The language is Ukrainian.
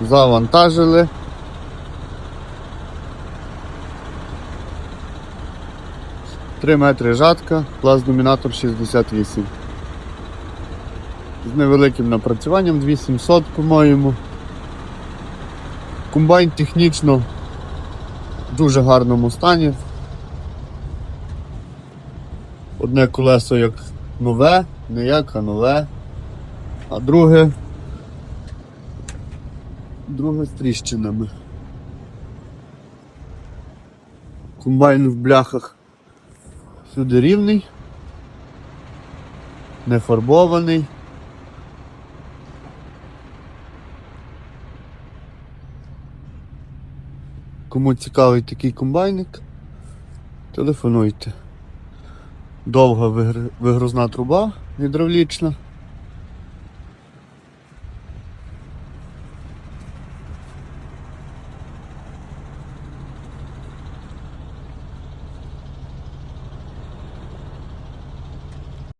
Завантажили. Три метри жатка, клас домінатор 68. З невеликим напрацюванням 2700, по-моєму. Комбайн технічно в дуже гарному стані. Одне колесо як нове, не як, а нове. А друге. Друге з тріщинами. Комбайн в бляхах всюди рівний, не фарбований. Кому цікавий такий комбайник, телефонуйте. Довга вигр- вигрузна труба гідравлічна.